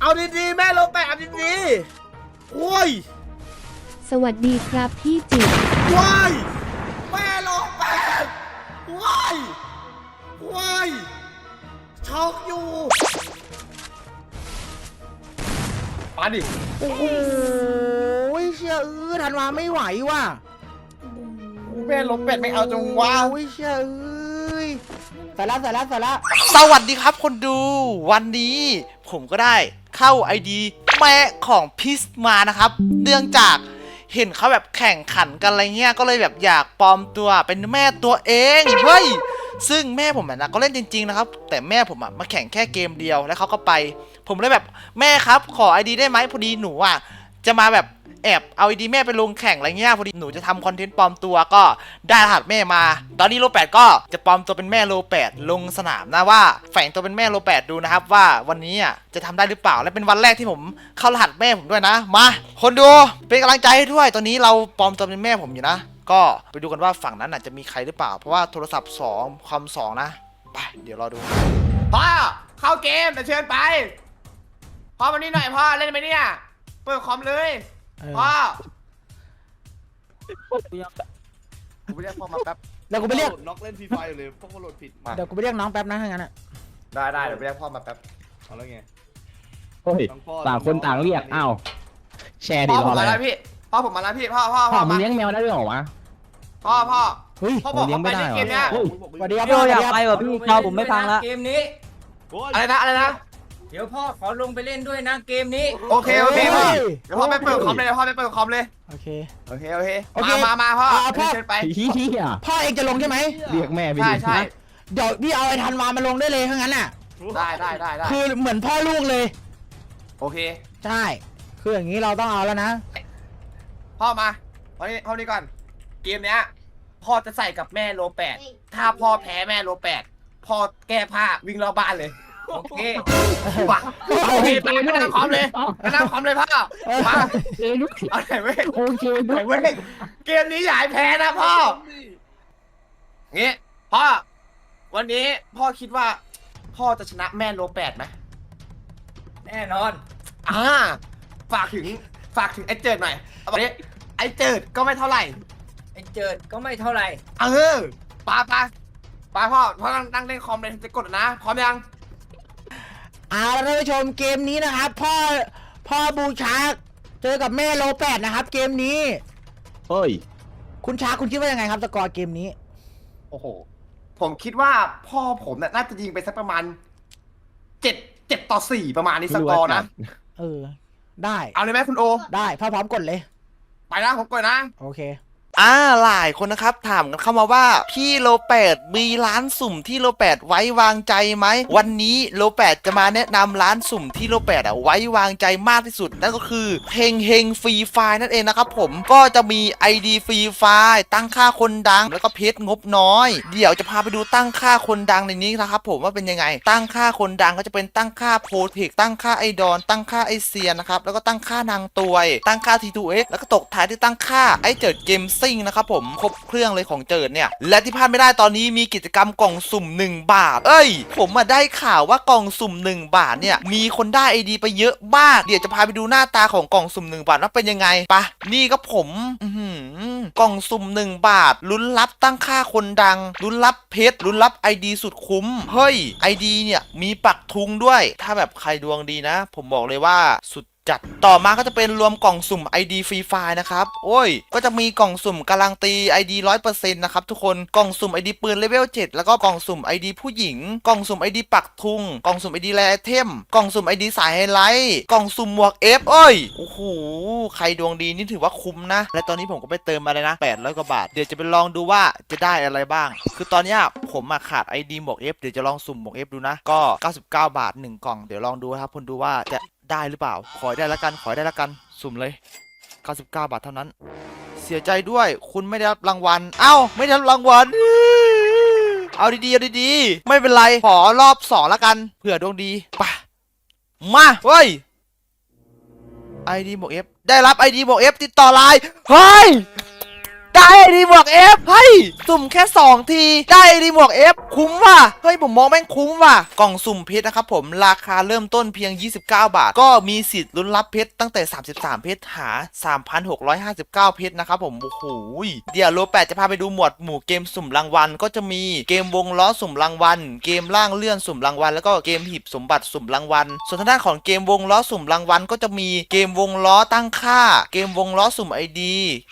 เอาดีๆ แม่โลแปดเอาดีๆโอ้ยสวัสดีครับพี่จิตรว้ายแม่โลแปดว้ายว้ายช็อกอยู่มาดิโอ้โหเชื่อเออธันวาไม่ไหวว่ะแม่ลบเป็ดไม่เอาจงวะโอ้ยเชื่อเอ้ยสาระสาระสาระสวัสดีครับคนดู วันนี้ผมก็ได้ เข้า ID แม่ของพิสมานะครับ เนื่องจากเห็นเขาแบบแข่งขันกันอะไรเงี้ย ก็เลยแบบอยากปลอมตัวเป็นแม่ตัวเอง เฮ้ย ซึ่งแม่ผมนะก็เล่นจริง ๆ นะครับ แต่แม่ผมอะมาแข่งแค่เกมเดียวแล้วเขาก็ไป ผมเลยแบบแม่ครับ ขอ ID ได้ไหมพอดีหนูอะจะมาแบบ แอบเอา ID แม่ไปลงแข่งอะไรเงี้ยพอดีหนูจะทำคอนเทนต์ปลอมตัวก็ได้รหัสแม่มา ตอนนี้โลแปดก็จะปลอมตัวเป็นแม่โลแปดลงสนามนะว่าแฝงตัวเป็นแม่โลแปดดูนะครับว่าวันนี้จะทำได้หรือเปล่าและเป็นวันแรกที่ผมเข้ารหัสแม่ผมด้วยนะ มา คนดูเป็นกำลังใจให้ด้วย ตอนนี้เราปลอมตัวเป็นแม่ผมอยู่นะ ก็ไปดูกันว่าฝั่งนั้นอะจะมีใครหรือเปล่า เพราะว่าโทรศัพท์สองคอมสองนะไปเดี๋ยวรอดูพ่อเข้าเกมแต่เชิญไปพ่อมานี่หน่อยพ่อเล่นไหมเนี่ยเปิดคอมเลย เออพ่อกูไปเรียกพ่อมาแป๊บเดี๋ยวกูไปเรียกน็อกเล่นฟรีไฟอยู่เลยพวกเขาโหลดผิดมาเดี๋ยวกูไปเรียกน้องแป๊บนะถ้างั้นอะได้ได้เดี๋ยวไปเรียกพ่อมาแป๊บเอาแล้วไงโอ้ยทั้งพ่อต่างคนต่างเรียกอ้าวแชร์ดิพ่อรผอมอะไรมาแล้วพี่พ่อผมมาแล้วพี่พ่อพ่อพ่พ่ออมึมางเลี้ยงแมวได้ด้วยเหรอวะพ่อพ่อ เฮ้ยพ่อบอกเลี้ยงเขาไปไม่ได้เล่นเกมเนี้ยเหรอสวัสดีครับพี่พ่อโอสวัอสยากดีครับไปว่ะพี่ชาวผมไม่ฟังละเกมนี้โอ้ยอะไรนะอะไรนะ เดี๋ยวพ่อขอลงไปเล่นด้วยนะเกมนี้ โอเคโอเคพ่อฮ้ยเดี๋ยวพ่อไปเปิดคอมเลยเดี๋ยวพ่อไปเปิดคอมเลยโอเค โอเคโอเคโอเคมามามาพ่อเอาพ่อ เชิญไปฮีฮีอะพ่อเองจะลงใช่ไหมเรียกแม่ไปใช่ดิใช่เดี๋ยวพี่เอาไอ้ธันวามาลงได้เลยถ้างั้นอะ ได้ได้ได้ได้คือเหมือนพ่อลูกเลย โอเค ใช่ คืออย่างนี้เราต้องเอาแล้วนะ พ่อมาเอานี้เอานี้ก่อน เกมเนี้ยพ่อจะใส่กับแม่โลแปดถ้าพ่อแพ้แม่โลแปดพ่อแก้ผ้าวิ่งรอบบ้านเลย โอเคว่ะโอเคไปไม่นั่งคอมเลยไม่นั่งคอมเลยพ่อมาเอ้ยลูกเอาไหนเว้ยโอเคไหนเว้ยเกมนี้อย่าให้แพ้นะพ่องี้พ่อ วันนี้พ่อคิดว่า พ่อจะชนะแม่โลแปดไหมแน่นอน อ่า ฝากถึงฝากถึงไอ้เจิดหน่อยเอาแบบนี้ไอ้เจิดก็ไม่เท่าไหร่ ไอ้เจิดก็ไม่เท่าไหร่ เออปาปาปาพ่อพ่อนั่งนั่งเล่นคอมเลยจะกดนะพร้อมยัง เอาละท่านผู้ชมเกมนี้นะครับพ่อพ่อบูชาเจอกับแม่โลแปดนะครับ เกมนี้ เฮ้ย คุณชาคุณคิดว่ายังไงครับสกอร์เกมนี้ โอ้โห ผมคิดว่าพ่อผมเนี่ยน่าจะยิงไปสักประมาณเจ็ดเจ็ดต่อสี่ประมาณนี้สกอร์นะ เออ ได้ เอาเลยไหมคุณโอ ได้พ่อพร้อมกดเลย ไปนะผมกดนะ โอเค อ่าหลายคนนะครับถามกันเข้ามาว่า พี่โลแปดมีร้านสุ่มที่โลแปดไว้วางใจไหม วันนี้โลแปดจะมาแนะนำร้านสุ่มที่โลแปดอะไว้วางใจมากที่สุด นั่นก็คือเฮงเฮงฟรีไฟนั่นเองนะครับผมก็จะมี ID ฟรีไฟตั้งค่าคนดัง แล้วก็เพชรงบน้อย เดี๋ยวจะพาไปดูตั้งค่าคนดังในนี้นะครับผมว่าเป็นยังไง ตั้งค่าคนดังก็จะเป็นตั้งค่าโพเทคตั้งค่าไอดอนตั้งค่าไอเซียนนะครับแล้วก็ตั้งค่านางตวย ตั้งค่า T2X แล้วก็ตกท้ายที่ตั้งค่าไอเจิดเกมซงนะครับผมครบเครื่องเลยของเจิดเนี่ย และที่พลาดไม่ได้ตอนนี้มีกิจกรรมกล่องสุ่ม 1 บาท เอ้ย ผมมาได้ข่าวว่ากล่องสุ่ม 1 บาทเนี่ย มีคนได้ไอดีไปเยอะมาก เดี๋ยวจะพาไปดูหน้าตาของกล่องสุ่ม 1 บาทว่าเป็นยังไงปะนี่ก็ผมกล่องสุ่ม 1 บาท ลุ้นรับตั้งค่าคนดัง ลุ้นรับเพชรลุ้นรับไอดีสุดคุ้มเฮ้ยไอดีเนี่ยมีปักทุงด้วย ถ้าแบบใครดวงดีนะ ผมบอกเลยว่าสุด จัดต่อมาก็จะเป็นรวมกล่องสุ่ม ID ฟรีไฟนะครับ โอ้ย ก็จะมีกล่องสุ่มการันตี ID 100%นะครับทุกคนกล่องสุ่ม ID ปืนเลเวล7แล้วก็กล่องสุ่ม ID ผู้หญิง กล่องสุ่ม ID ปักทุง กล่องสุ่ม ID แรเทม กล่องสุ่ม ID สายไฮไลท์ กล่องสุ่มหมวก F เอ้ย โอ้โห ใครดวงดีนี่ถือว่าคุ้มนะ และตอนนี้ผมก็ไปเติมมาเลยนะ800กว่าบาท เดี๋ยวจะไปลองดูว่าจะได้อะไรบ้าง คือตอนนี้ผมมาขาด ID หมวก F เดี๋ยวจะลองสุ่มหมวก F ดูนะ ก็ 99 บาท 1 กล่อง เดี๋ยวลองดูนะครับคุณดูว่าจะ ได้หรือเปล่า ขอให้ได้ละกัน ขอให้ได้ละกัน สุ่มเลย 99 บาทเท่านั้น เสียใจด้วย คุณไม่ได้รับรางวัล เอ้า ไม่ได้รับรางวัล เอาดีๆเอาดีๆ ไม่เป็นไร ขอรอบสองละกัน เผื่อดวงดีปะมาเฮ้ย ID บวก F ได้รับ ID บวก F ติดต่อไลน์ เฮ้ย ได้ดีบวก F เฮ้ยสุ่มแค่ 2 ที ได้ดีบวก F คุ้มว่ะเฮ้ยผมมองแม่งคุ้มว่ะกล่องสุ่มเพชรนะครับผมราคาเริ่มต้นเพียง 29 บาท ก็มีสิทธิ์ลุ้นรับเพชรตั้งแต่ 33 เพชรหา 3,659 เพชรนะครับผมโอ้โหเดี๋ยวโลแปดจะพาไปดูหมวดหมู่เกมสุ่มรางวัล ก็จะมีเกมวงล้อสุ่มรางวัล เกมล่างเลื่อนสุ่มรางวัล แล้วก็เกมหีบสมบัติสุ่มรางวัล ส่วนทางด้านของเกมวงล้อสุ่มรางวัล ก็จะมีเกมวงล้อตั้งค่า เกมวงล้อสุ่ม ID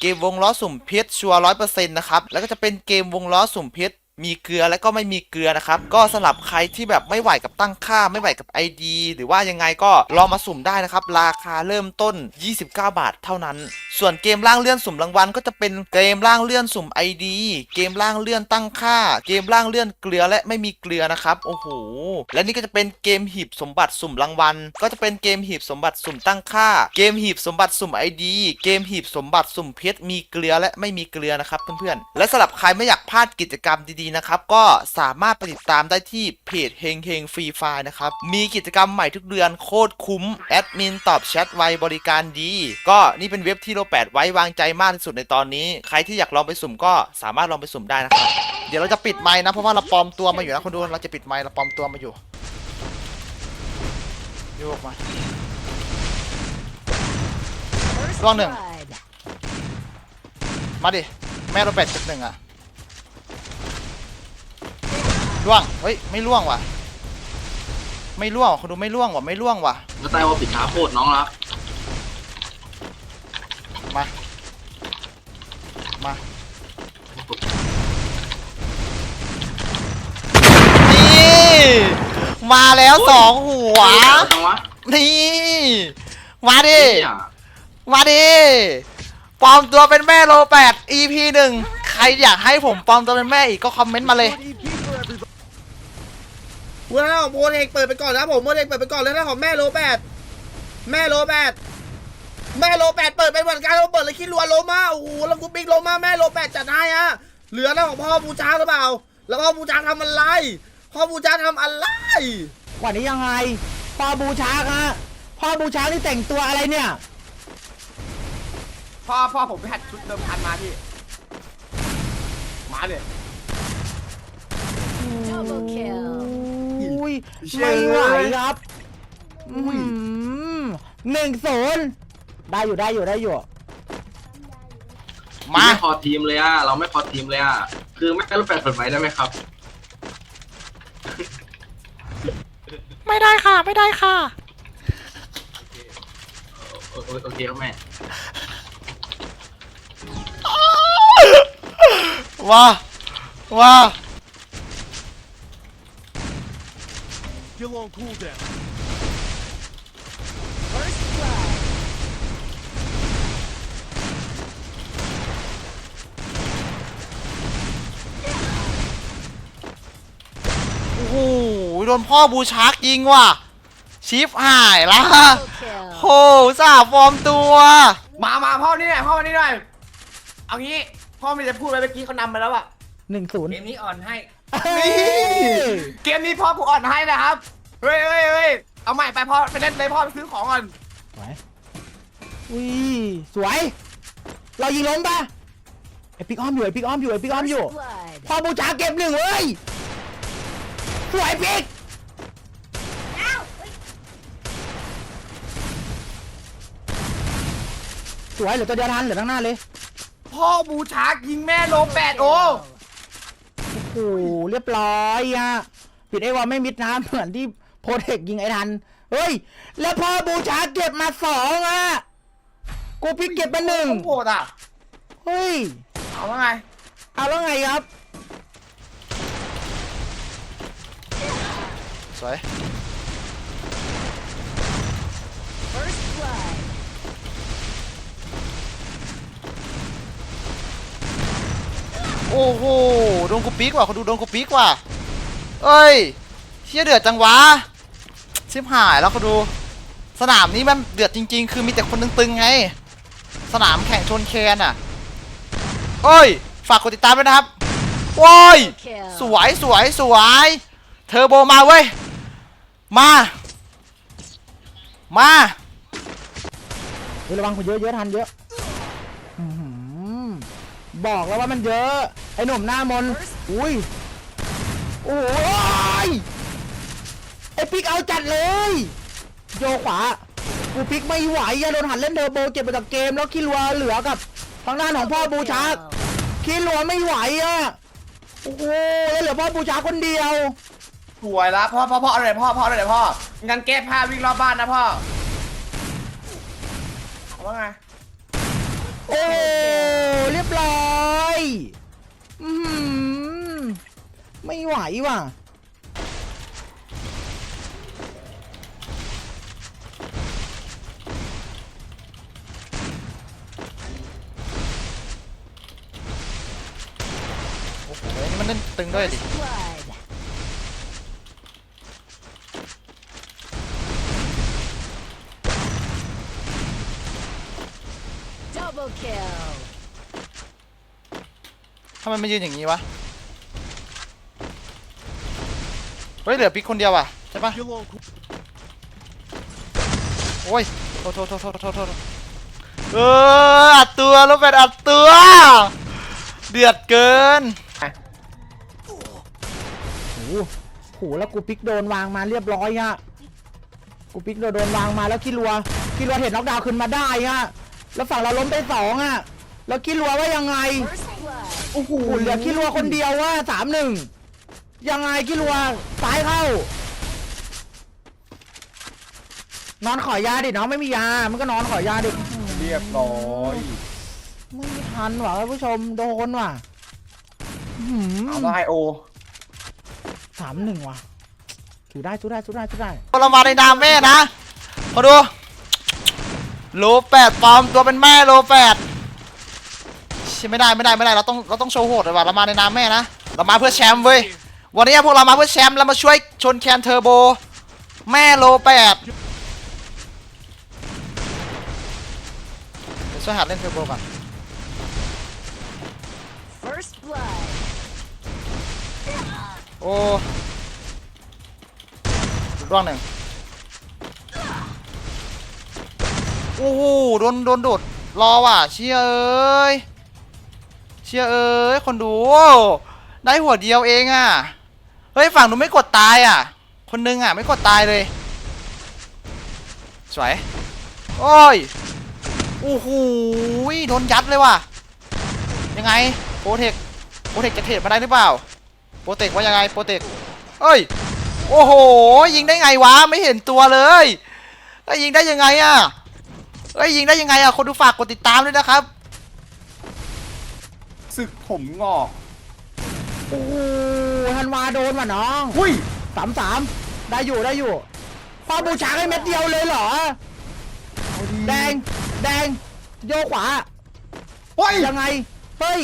เกมวงล้อสุ่มเพชรชัวร้อยเปอร์เซ็นต์นะครับ แล้วก็จะเป็นเกมวงล้อสุ่มเพชรมีเกลือและก็ไม่มีเกลือนะครับ ก็สำหรับใครที่แบบไม่ไหวกับตั้งค่า ไม่ไหวกับ ID หรือว่ายังไงก็ลองมาสุ่มได้นะครับ ราคาเริ่มต้น 29 บาทเท่านั้น ส่วนเกมล่างเลื่อนสุ่มรางวัลก็จะเป็นเกมล่างเลื่อนสุ่ม ID เกมล่างเลื่อนตั้งค่า เกมล่างเลื่อนเกลือและไม่มีเกลือนะครับโอ้โหและนี่ก็จะเป็นเกมหีบสมบัติสุ่มรางวัลก็จะเป็นเกมหีบสมบัติสุ่มตั้งค่า เกมหีบสมบัติสุ่ม ID เกมหีบสมบัติสุ่มเพชรมีเกลือและไม่มีเกลือนะครับเพื่อนๆและสำหรับใครไม่อยากพลาดกิจกรรมดีๆนะครับก็สามารถไปติดตามได้ที่เพจเฮงเฮงฟรีไฟนะครับมีกิจกรรมใหม่ทุกเดือนโคตรคุ้มแอดมินตอบแชทไวบริการดี ก็นี่เป็นเว็บที่ลบ8 ไว้วางใจมากที่สุดในตอนนี้ ใครที่อยากลองไปสุ่มก็สามารถลองไปสุ่มได้นะครับ เดี๋ยวเราจะปิดไม้นะ เพราะว่าเราปลอมตัวมาอยู่นะคนดู เราจะปิดไม้เราปลอมตัวมาอยู่ยกมาร่วงหนึ่ง มาดิ แม่เราแปดจุดหนึ่งอะร่วง เฮ้ย ไม่ร่วงว่ะ ไม่ร่วงว่ะคนดูไม่ร่วงว่ะ ไม่ร่วงว่ะ ก็ใต้ว่าปิดขาโคตรน้องรัก มานี่มาแล้วสองหัว จังวะนี่ มาดิเหี้ยมาดิปลอมตัวเป็นแม่โลแปด EP หนึ่งใครอยากให้ผมปลอมตัวเป็นแม่อีกก็คอมเมนต์มาเลยเมื่อหน้าของโมเอกเปิดไปก่อนนะผมโมเอกเปิดไปก่อนเลยหน้าของแม่โลแปดแม่โลแปด แม่โลแปดเปิดไปเหมือนกันเราเปิดเลยคิดรัวโลมาโอ้โหแล้วกูปิ๊กโลมาแม่โลแปดจัดให้ฮะเหลือหน้าของพ่อบูชาหรือเปล่า แล้วพ่อบูชาทำอะไร พ่อบูชาทำอะไรกว่านี้ยังไงพ่อบูชาฮะพ่อบูชานี่แต่งตัวอะไรเนี่ย พ่อพ่อผมไปหัดชุดเดิมพันมาพี่ มาเลยอุ้ยไม่ไหวครับอืมหนึ่งศูนย์ ได้อยู่ได้อยู่ได้อยู่ มา ไม่พอทีมเลยอะ เราไม่พอทีมเลยอะ คือไม่รู้แปดเปิดไหมได้ไหมครับ ไม่ได้ค่ะ ไม่ได้ค่ะ โอโอโอเคครับแม่ ว้าว้าโอ้โโดนพ่อบูชาร์กยิงว่ะ ชิปหายละโหสาฟอร์มตัว มามาพ่อนี่หน่อยพ่อนี่หน่อยเอางี้ พ่อไม่ได้พูดไปเมื่อกี้เขานำมาแล้วอะหนึ่งศูนย์เกมนี้อ่อนให้นี่เกมนี้พ่อผูอ่อนให้นะครับ เฮ้ยเฮ้ยเฮ้ยเอาใหม่ไปพ่อไปเล่นเลยพ่อไปซื้อของก่อนสวยอุ้ยสวย เรายิงล้มปะไอปิกอ้อมอยู่ไอปิกอ้อมอยู่ไอปิกอ้อมอยู่พ่อบูชาเก็บหนึ่งเว้ย สวยปิกสวยเหลือตัวเดียวทันเหลือทั้งหน้าเลยพ่อบูชายิงแม่โลแปดโอโอ้โหเรียบร้อยอะปิดไอ้วอลไม่มิดน้ำเหมือนที่โพเทคยิงไอ้ทันเฮ้ย แล้วพอบูชาเก็บมาสองอะกูพิกเก็บมาหนึ่งโหดอะเฮ้ยเอาว่าไง เอาแล้วไงครับ วยโอ้โหโดนกูปีกว่ะเขาดูโดนกูปีกว่ะเอ้ยเชี่ยเดือดจังวะชิบหายแล้วเขาดู สนามนี้มันเดือดจริง ๆ คือมีแต่คนตึงๆไง สนามแข่งชนแคนอะเอ้ย ฝากกดติดตามด้วยนะครับโว้ยสวยสวยสวย เทอร์โบมาเว้ย มา มา เฮ้ยระวังคนเยอะเยอะทันเยอะอื้อหือบอกแล้วว่ามันเยอะ ไอ้หนุ่มหน้ามนต์อุ้ย โอ้ย ไอ้ปิกเอาจัดเลย โยขวา กูปิกไม่ไหวอะโดนหันเล่นเดอร์โบเจ็บไปจากเกมแล้วคิรัวเหลือกับทางด้านของพ่อบูชาคิรัวไม่ไหวอะโอ้โหแล้วเหลือพ่อบูชาคนเดียว สวยละพ่อพ่อพ่อเอาเลยพ่อพ่อเอาเลยพ่องั้นแก้ผ้าวิ่งรอบบ้านนะพ่อเอาว่าไงโอ้เรียบร้อยอือหือไม่ไหวว่ะ โอ้โหนี่มันเล่นตึงด้วยดิ Double kill ทำไมไม่ยืนอย่างนี้วะ เฮ้ยเหลือปิกคนเดียวอะใช่ปะโอ้ยโทษโทษโทษโทษโทษโทเอออัดตัวลบแปดอัดตัว เดือดเกินโอ้โหโหแล้วกูปิกโดนวางมาเรียบร้อยฮะกูปิกโดนโดนวางมาแล้วคิรัวคิรัวเห็นน็อกดาวน์ขึ้นมาได้ฮะแล้วฝั่งเราล้มไปสองอะแล้วคิรัวว่ายังไง โอ้โหเหลือคิรัวคนเดียวว่าสามหนึ่งยังไงคิรัวซ้ายเข้า นอนขอยาดิน้องไม่มียา มันก็นอนขอยาดิเรียบร้อยไม่ทันว่ะท่านผู้ชมโดนว่ะอื้อหืเอาอว่าไอโอสามหนึ่งว่ะสู้ได้สู้ได้สู้ได้สู้ได้เรามาในนามแม่นะมาดูโลแปดปลอมตัวเป็นแม่โลแปดเชี่ย ไม่ได้ไม่ได้ไม่ได้เราต้องเราต้องโชว์โหดเลยว่ะเรามาในนามแม่นะเรามาเพื่อแชมป์เว้ยวันนี้พวกเรามาเพื่อแชมป์เรามาช่วยชนแคนเทอร์โบ แม่โลแปดเดี๋ยวช่วยหัดเล่นเทอร์โบก่อน First blood โอ้ร่วงหนึ่งโอ้โหโดนโดนโดดรอว่ะเชียเอ้ย เชียเอ้ยคนดูได้หัวเดียวเองอะเฮ้ยฝั่งนูไม่กดตายอะ คนนึงอะไม่กดตายเลย สวยโอ้ยโอ้โหโดนยัดเลยว่ะยังไงโปรเทคโปรเทคจะเทรดมาได้หรือเปล่าโปรเทคว่ายังไงโปรเทคเอ้ยโอ้โหยิงได้ไงวะไม่เห็นตัวเลยเอ้ยยิงได้ยังไงอะเอ้ยยิงได้ยังไงอะคนดูฝากกดติดตามด้วยนะครับ ศึกผมงอกโอ้โหธันวาโดนว่ะน้องหุ้ยสามสามได้อยู่ได้อยู่พอบูชาให้เม็ดเดียวเลยเหรอแดงแดงโยกขวาเฮ้ยยังไงเฮ้ย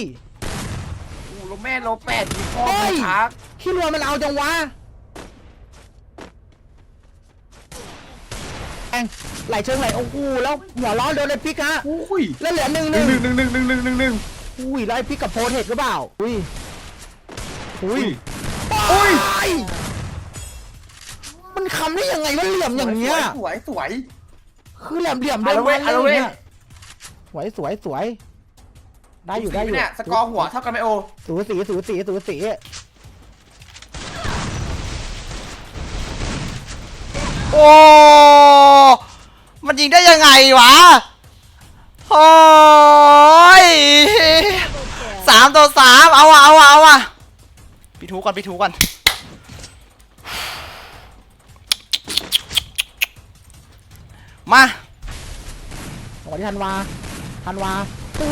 โอ้โลแม่โลแปดมีพ่อเฮ้มียชักขี้รัวมันเอาจังวะแดงไหลเชิงไหลโอ้โหแล้วหัวร้อนโดนเลยพิกฮะอุ้ยแล้วเหลือหนึ่งหหนึ่นึ่งงหนึ่งหนึ่งหนึ่งหนึ่งหนึ่งหนึ่งหนึ่ง อุ้ยแล้วไอ้พิกกับโพเทคหรือเปล่า อุ้ย อุ้ย อุ้ยยมันคำได้ยังไงมันเหลี่ยมอย่างเงี้ย สวยสวย คือแหลมเหลี่ยมๆโดเอานละเว้ยไม้เอาละเว้ยเนี่ยสวยสวยสวย ได้อยู่ได้อยู่เนี่ยสกอร์หัวเท่ากันไหมโอ สูสีสูสีสูสีโอ้ มันยิงได้ยังไงวะ โอ้ยสามต่อสามเอาอะเอาอะเอาอะปิดหูก่อนปิดหูก่อนมาขอที่ธันวาธันวาโอ้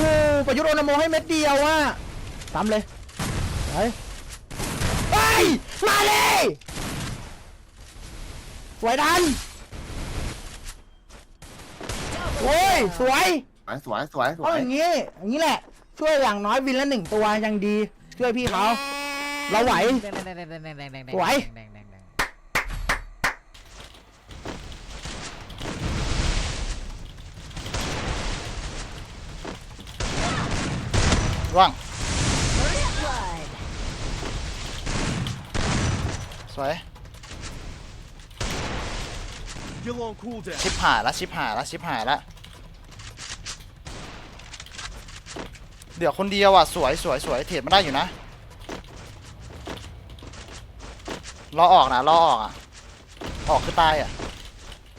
ประยุทธ์โอนาโมให้เม็ดเดียวอะตามเลยไปไปมาเลยสวยทันโอ้ยสวย สวยสวยสวเอายอย่างงี้ อย่างนี้แหละ ช่วยอย่างน้อยวินละหนึ่งตัวยังดี ช่วยพี่เขา เราไหว ไหว ร่วง blood สวยชิปหายละชิปหายละชิปหายละ เหลือคนเดียวอะสวยสวยสวยเทรดมาได้อยู่นะรอออกนะรอออกอะออกคือตายอะ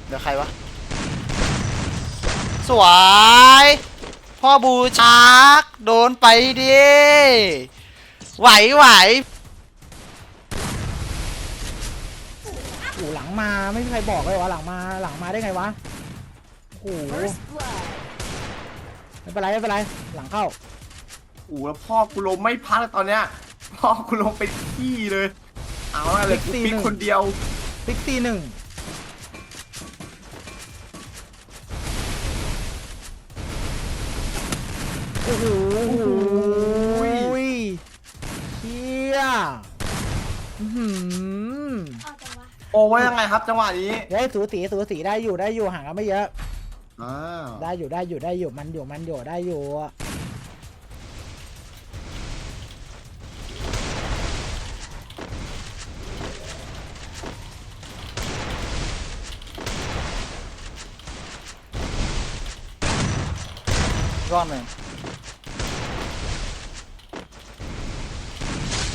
เหลือใครวะสวยพ่อบูชักโดนไปดิไหวไหวโอ้หลังมาไม่มีใครบอกเลยว่าหลังมาหลังมาได้ไงวะโอ้โหไม่เป็นไรไม่เป็นไรหลังเข้า อ้โหแล้วพ่อกูลมไม่พักเลยตอนเนี้ยพ่อกูลมไปขี้เลย เอาละเลยกูติ๊กซี่ปิ๊กหนึ่งคนเดียวซิกซี่หนึ่งโอ้โหเฮียอื้อหือโอ้ว่ายังไงครับจังหวะนี้เฮ้ยสูสีสูสีได้อยู่ได้อยู่ห่างกันไม่เยอะ อ้าวได้อยู่ได้อยู่ได้อยู่มันอยู่มันอยู่ได้อยู่ ก้อนหนึ่ง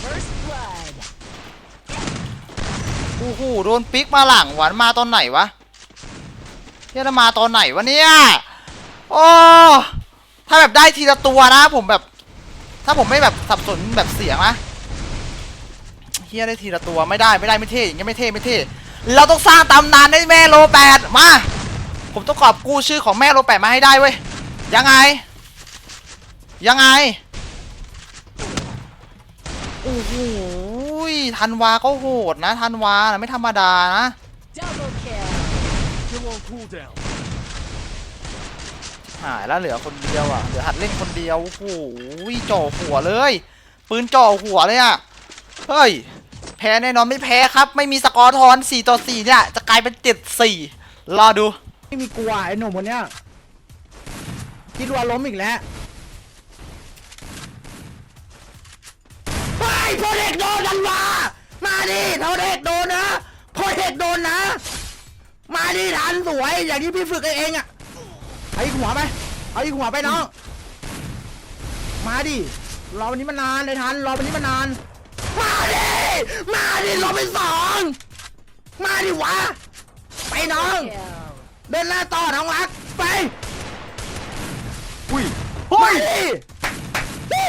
First blood. โอ้โหโดนปิกมาหลังหวานมาตอนไหนวะเที่ยมาตอนไหนวะเนี่ยโอ้ถ้าแบบได้ทีละตัวนะ ผมแบบ ถ้าผมไม่แบบสับสนแบบเสียงนะเฮียได้ทีละตัวไม่ได้ไม่ได้ไม่เท่อย่างเงี้ยไม่เท่ไม่เท่เราต้องสร้างตำนานให้แม่โลแปดมา ผมต้องกอบกู้ชื่อของแม่โลแปดมาให้ได้เว้ยยังไง ยังไง โอ้โหธันวาก็โหดนะธันวานะไม่ธรรมดานะ Double kill. หายแล้วเหลือคนเดียวอะ เหลือหัดเล่นคนเดียว โอ้โหจ่อหัวเลย ปืนจ่อหัวเลยอะ เฮ้ย แพ้แน่นอนไม่แพ้ครับ ไม่มีสกอร์ทอน 4 ต่อ 4 เนี่ย จะกลายเป็น 7 4 รอดู ไม่มีกลัวไอ้หนุ่มคนเนี้ยคิดว่าล้มอีกแล้ว ไปพอเด็กโดนดันวามาดิเท่าเด็กโดนนะพอเด็กโดนนะ มาดิทันสวยอย่างที่พี่ฝึกเองอะเอาอีกหัวไปเอาอีกหัวไปน้องมาดิรอวันนี้มานานเลยทันรอวันนี้มานานมาดิมาดิรอไปสองมาดิวะไปน้อง Kill. เดินหน้าต่อน้องรักไปอุ้ยไปดิวู้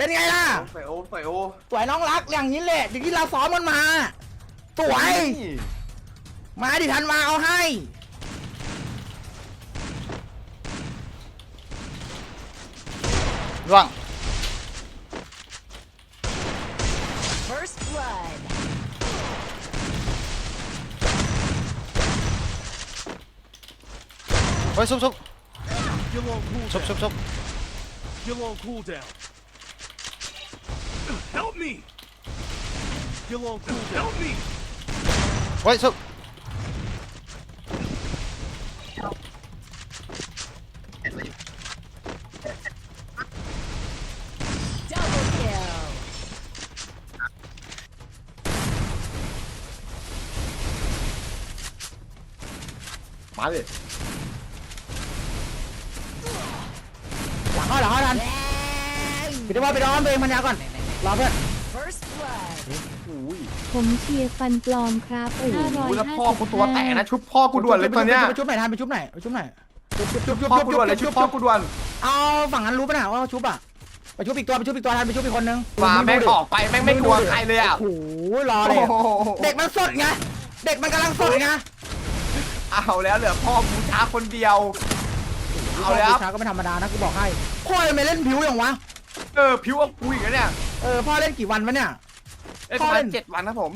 เป็นไงล่ะใส่โอใส่โอสวยน้องรักอย่างนี้แหละอย่างที่เราซ้อมมันมา สวย มาดิทันมาเอาให้ ร่วง First blood. เฮ้ยซุบซุบซุบซุบซุบ You're on cooldown. Help me! You're on cooldown. Help me! เฮ้ยซุบ Double kill. มาเลยหลังเข้าห ลังเข้าทันปิดได้ว่าไปดอมตัวเองพันยาก่อนรอเพื่อน First blood. อุ้ยผมเชียร์ฟันปลอมครับ โอ้โหแล้วพ่อกูตัวแตกนะชุบพ่อกูด่วนเลยตอนเนี้ยไปชุบไหนทันไปชุบไหนไปชุบไหนชุบชุบชุบชุบพ่อชุบกูด่วนเลยชุบพ่อกูด่วนเอาฝั่งนั้นรู้ปะเนี่ยว่าชุบอะไปชุบอีกตัวไปชุบอีกตัวทันไปชุบอีกคนนึงมาแม่งออกไปแม่งไม่กลัวใครเลยอะโอ้โหรอเลยอะโอ้โหเด็กมันสดไงเด็กมันกำลังสดไงเอาแล้วเหลือพ่อกูช้าคนเดียวเอาแล้วช้าก็ไม่ธรรมดานะกูบอกให้พ่อยังไม่เล่นผิวอย่างวะเออผิวเอากูอีกแล้วเนี่ย เออพ่อเล่นกี่วันวะเนี่ย เอ้ยประมาณพ่อเล่นเจ็ดวันครับผม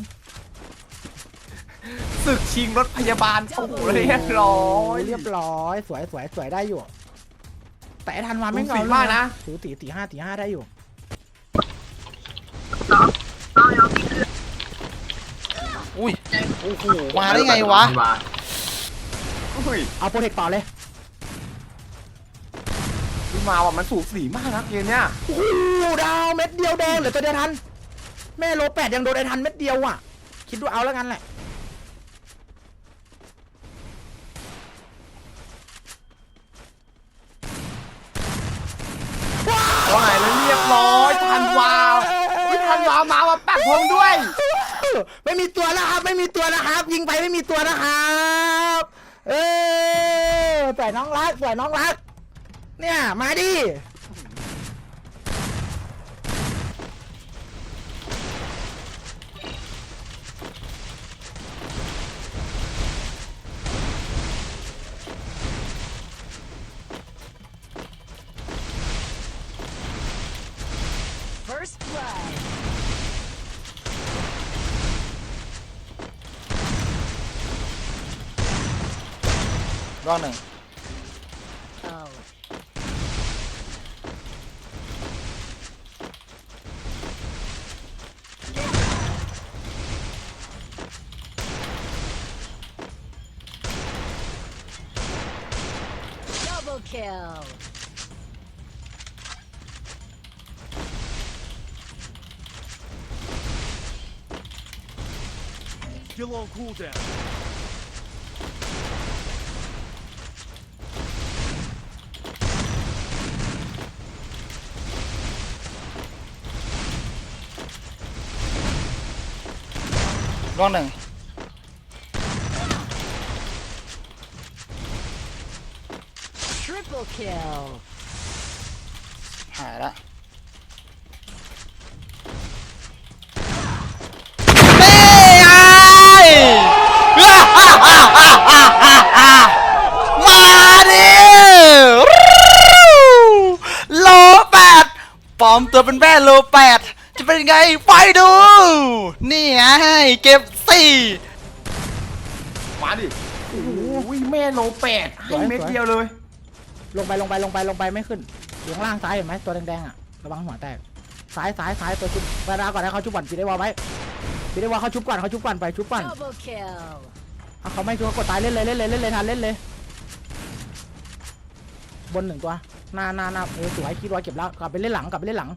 ศึกชิงรถพยาบาลโอ้โหเรียบร้อยเรียบร้อย สวยสวยสวยได้อยู่ แต่ไอ้ธันวาไม่สูเงาสีมากนะสูสีสี่ห้าสี่ห้าได้อยู่อุ้ยโอ้โหมาได้ไงวะมาอุ้ยเอาโปรเทคต่อเลยขึ้น มาว่ะมันสูสีมากนะเกมเนี้ยโอ้โหดาวเม็ดเดียวแดงเหลือตัวเดียวทัน แม่โลแปดยังโดนได้ทันเม็ดเดียวอะ คิดดูเอาแล้วกันแหละว้ายแล้วเรียบร้อยทันวาวอุ๊ทันวาวมาว่ะแปะพงด้วย ไม่มีตัวนะครับ ไม่มีตัวนะครับ ยิงไปไม่มีตัวนะครับ เออสวยน้องรักสวยน้องรัก เนี่ย มาดิ First blood. รอบหนึ่ง Double kill. สกิล on cooldown รอบหนึ่ง Triple kill. หายละนี่ไงมาดิโลแปดปลอมตัวเป็นแม่โลแปดจะเป็นยังไงไปดู นี่ไงเก็บสี่มาดิโอ้ยแม่โลแปดให้เม็ดเดียวเลย ลงไปลงไปลงไปลงไปไม่ขึ้น อยู่ข้างล่างซ้ายเห็นไหมตัวแดงๆอะระวังหัวแตกซ้ายซ้ายซ้ายตัวชุบเวลาก่อนให้เขาชุบก่อนปิดได้วอลไว้ปิดได้วอลเขาชุบก่อนเขาชุบก่อนไปชุบก่อน Double kill. เอาเขาไม่ชุบเขากดตายเล่นเลยเล่นเลยเล่นเลยทันเล่นเลย บนหนึ่งตัวหน้าหน้าหน้าเออสวยคิดว่าเก็บแล้วกลับไปเล่นหลังกลับไปเล่นหลัง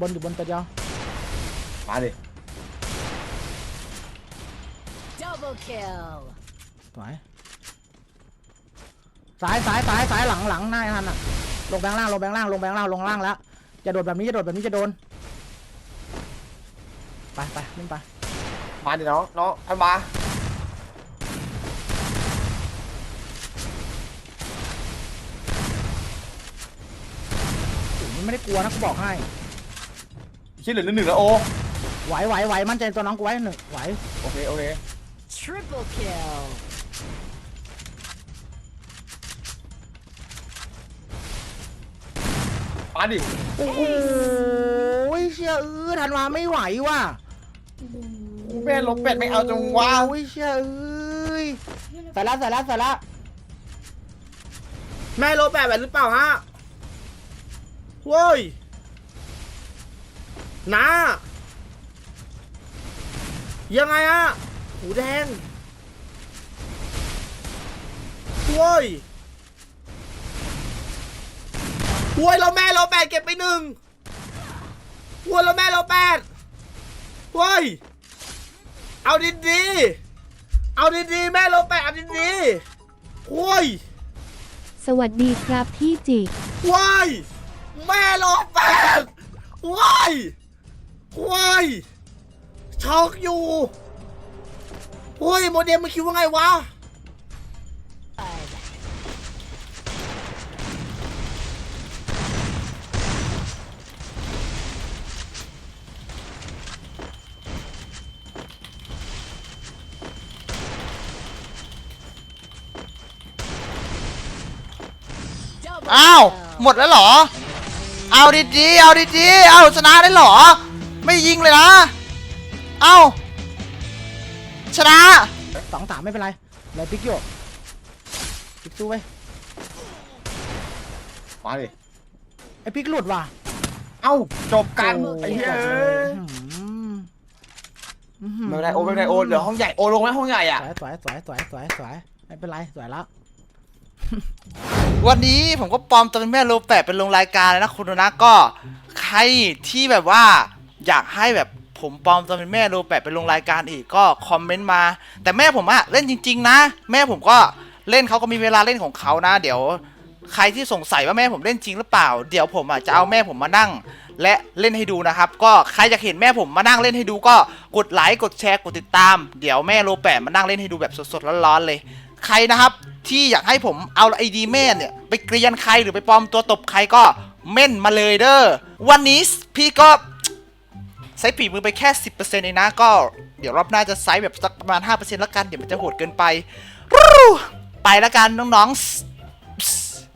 บนอยู่บนตัวเดียวมาดิ Double kill. สวยซ้ายซ้ายซ้ายซ้ายหลังหลังหน้าทันอะ ลงแบงล่างลงแบงล่างลงแบงล่างลงล่างแล้วจะโดดแบบนี้จะโดดแบบนี้จะโดนไปไปเล่นไปมาดิน้องน้องเอามาถึงมันไม่ได้กลัวนะกูบอกให้คิดเหลือหนึ่งแล้วโอไหวไหวไหวมั่นใจตัวน้องกูไว้หนึ่งไหวโอเคโอเค Triple kill. มาดิ โอ้โหเชี่ยเออทันวาไม่ไหวว่ะแม่โลแปดไม่เอาจังวะโอ้ยเชี่ยเอ้ยใส่ละใส่ละใส่ละแม่โลแปดแบบหรือเปล่าฮะโว้ยนายังไงฮะหูแดงโว้ย โว้ยเราแม่โลแปดเก็บไปหนึ่งโว้ยเราแม่โลแปดโว้ย เอาดีๆเอาดีๆแม่โลแปดเอาดีๆโว้ยสวัสดีครับพี่จิกว้ายแม่โลแปดว้ายว้ายช็อกอยู่เฮ้ยโมเดลมันคิดว่าไงวะ อ้าวหมดแล้วเหรอ เอาดีๆเอาดีๆเอาชนะได้เหรอ ไม่ยิงเลยนะเอาชนะสองสามไม่เป็นไรเลยพิกโยพิกสู้ไว้ยมาดิไอพิกหลุดว่ะเอ้าจบกันโอ้ไอ้เหี้ยเอ้ยอื้อหือไม่เป็นไรโอไม่เป็นไรโอเดี๋ยวห้องใหญ่โอลงไหมห้องใหญ่อะสวยสวยสวยสวยสวยสวยไม่เป็นไรสวยแล้ว วันนี้ผมก็ปลอมตัวเป็นแม่โลแปดเป็นลงรายการแล้วนะคุณนะก็ใครที่แบบว่าอยากให้แบบผมปลอมตัวเป็นแม่โลแปดเป็นลงรายการอีกก็คอมเมนต์มา แต่แม่ผมอะเล่นจริง ๆ นะ แม่ผมก็เล่นเขาก็มีเวลาเล่นของเขานะ เดี๋ยวใครที่สงสัยว่าแม่ผมเล่นจริงหรือเปล่า เดี๋ยวผมอะจะเอาแม่ผมมานั่ง และเล่นให้ดูนะครับ ก็ใครอยากเห็นแม่ผมมานั่งเล่นให้ดูก็กดไลค์กดแชร์กดติดตาม เดี๋ยวแม่โลแปดมานั่งเล่นให้ดูแบบสดๆร้อนๆเลย ใครนะครับ ที่อยากให้ผมเอาไอดีเม่นเนี่ย ไปเกรียนใครหรือไปปลอมตัวตบใครก็เม่นมาเลยเด้อวันนี้พี่ก็ใช้ฝีมือไปแค่ 10%เองนะก็เดี๋ยวรอบหน้าจะไซส์แบบสักประมาณ 5%แล้วกัน เดี๋ยวมันจะโหดเกินไป ไปแล้วกันน้องๆ